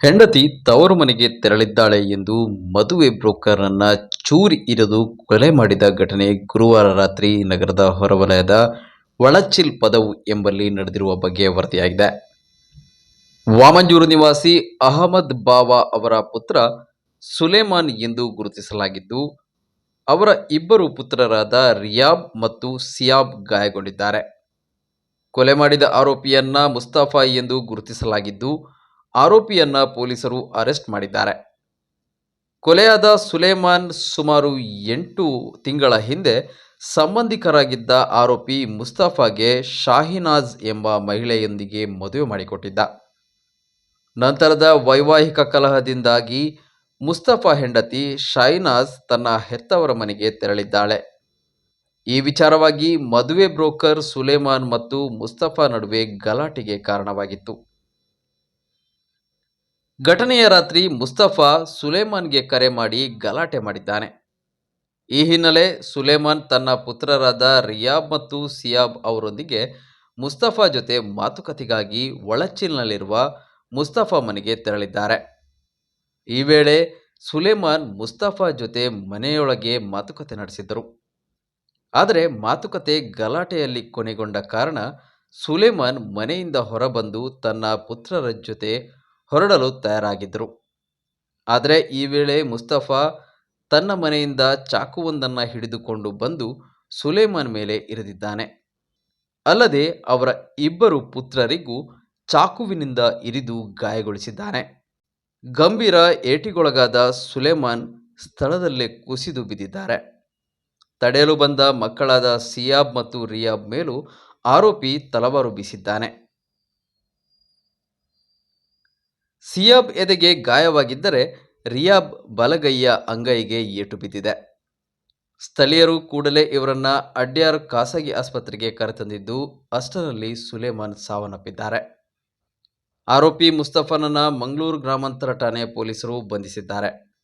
ಹೆಂಡತಿ ತವರು ಮನೆಗೆ ತೆರಳಿದ್ದಾಳೆ ಎಂದು ಮದುವೆ ಬ್ರೋಕರ್ನನ್ನ ಚೂರಿ ಇರಿದು ಕೊಲೆ ಮಾಡಿದ ಘಟನೆ ಗುರುವಾರ ರಾತ್ರಿ ನಗರದ ಹೊರವಲಯದ ಒಳಚಿಲ್ ಪದವು ಎಂಬಲ್ಲಿ ನಡೆದಿರುವ ಬಗ್ಗೆ ವರದಿಯಾಗಿದೆ. ವಾಮಂಜೂರು ನಿವಾಸಿ ಅಹಮದ್ ಬಾವಾ ಅವರ ಪುತ್ರ ಸುಲೇಮಾನ್ ಎಂದು ಗುರುತಿಸಲಾಗಿದ್ದು, ಅವರ ಇಬ್ಬರು ಪುತ್ರರಾದ ರಿಯಾಬ್ ಮತ್ತು ಸಿಯಾಬ್ ಗಾಯಗೊಂಡಿದ್ದಾರೆ. ಕೊಲೆ ಮಾಡಿದ ಆರೋಪಿಯನ್ನ ಮುಸ್ತಾಫಾ ಎಂದು ಗುರುತಿಸಲಾಗಿದ್ದು ಆರೋಪಿಯನ್ನ ಪೊಲೀಸರು ಅರೆಸ್ಟ್ ಮಾಡಿದ್ದಾರೆ. ಕೊಲೆಯಾದ ಸುಲೇಮಾನ್ ಸುಮಾರು ಎಂಟು ತಿಂಗಳ ಹಿಂದೆ ಸಂಬಂಧಿಕರಾಗಿದ್ದ ಆರೋಪಿ ಮುಸ್ತಫಾಗೆ ಶಾಹಿನಾಜ್ ಎಂಬ ಮಹಿಳೆಯೊಂದಿಗೆ ಮದುವೆ ಮಾಡಿಕೊಟ್ಟಿದ್ದ. ನಂತರದ ವೈವಾಹಿಕ ಕಲಹದಿಂದಾಗಿ ಮುಸ್ತಫಾ ಹೆಂಡತಿ ಶಾಹಿನಾಜ್ ತನ್ನ ಹೆತ್ತವರ ಮನೆಗೆ ತೆರಳಿದ್ದಾಳೆ. ಈ ವಿಚಾರವಾಗಿ ಮದುವೆ ಬ್ರೋಕರ್ ಸುಲೇಮಾನ್ ಮತ್ತು ಮುಸ್ತಫಾ ನಡುವೆ ಗಲಾಟೆಗೆ ಕಾರಣವಾಗಿತ್ತು. ಘಟನೆಯ ರಾತ್ರಿ ಮುಸ್ತಫಾ ಸುಲೇಮಾನ್ಗೆ ಕರೆ ಮಾಡಿ ಗಲಾಟೆ ಮಾಡಿದ್ದಾನೆ. ಈ ಹಿನ್ನೆಲೆ ಸುಲೇಮಾನ್ ತನ್ನ ಪುತ್ರರಾದ ರಿಯಾಬ್ ಮತ್ತು ಸಿಯಾಬ್ ಅವರೊಂದಿಗೆ ಮುಸ್ತಫಾ ಜೊತೆ ಮಾತುಕತೆಗಾಗಿ ಒಳಚಿಲ್ನಲ್ಲಿರುವ ಮುಸ್ತಫಾ ಮನೆಗೆ ತೆರಳಿದ್ದಾರೆ. ಈ ವೇಳೆ ಸುಲೇಮಾನ್ ಮುಸ್ತಫಾ ಜೊತೆ ಮನೆಯೊಳಗೆ ಮಾತುಕತೆ ನಡೆಸಿದ್ದರು. ಆದರೆ ಮಾತುಕತೆ ಗಲಾಟೆಯಲ್ಲಿ ಕೊನೆಗೊಂಡ ಕಾರಣ ಸುಲೇಮಾನ್ ಮನೆಯಿಂದ ಹೊರಬಂದು ತನ್ನ ಪುತ್ರರ ಜೊತೆ ಹೊರಡಲು ತಯಾರಾಗಿದ್ದರು. ಆದರೆ ಈ ವೇಳೆ ಮುಸ್ತಫಾ ತನ್ನ ಮನೆಯಿಂದ ಚಾಕುವೊಂದನ್ನು ಹಿಡಿದುಕೊಂಡು ಬಂದು ಸುಲೇಮಾನ್ ಮೇಲೆ ಇರಿದಿದ್ದಾನೆ. ಅಲ್ಲದೆ ಅವರ ಇಬ್ಬರು ಪುತ್ರರಿಗೂ ಚಾಕುವಿನಿಂದ ಇರಿದು ಗಾಯಗೊಳಿಸಿದ್ದಾನೆ. ಗಂಭೀರ ಏಟಿಗೊಳಗಾದ ಸುಲೇಮಾನ್ ಸ್ಥಳದಲ್ಲೇ ಕುಸಿದು ಬಿದ್ದಿದ್ದಾರೆ. ತಡೆಯಲು ಬಂದ ಮಕ್ಕಳಾದ ಸಿಯಾಬ್ ಮತ್ತು ರಿಯಾಬ್ ಮೇಲೂ ಆರೋಪಿ ತಲವಾರು ಬೀಸಿದ್ದಾನೆ. ಸಿಯಾಬ್ ಎದೆಗೆ ಗಾಯವಾಗಿದ್ದರೆ ರಿಯಾಬ್ ಬಲಗೈಯ ಅಂಗೈಗೆ ಏಟು ಬಿದ್ದಿದೆ. ಸ್ಥಳೀಯರು ಕೂಡಲೇ ಇವರನ್ನ ಅಡ್ಯಾರ್ ಖಾಸಗಿ ಆಸ್ಪತ್ರೆಗೆ ಕರೆತಂದಿದ್ದು ಅಷ್ಟರಲ್ಲಿ ಸುಲೇಮಾನ್ ಸಾವನ್ನಪ್ಪಿದ್ದಾರೆ. ಆರೋಪಿ ಮುಸ್ತಫಾನನ್ನ ಮಂಗಳೂರು ಗ್ರಾಮಾಂತರ ಠಾಣೆ ಪೊಲೀಸರು ಬಂಧಿಸಿದ್ದಾರೆ.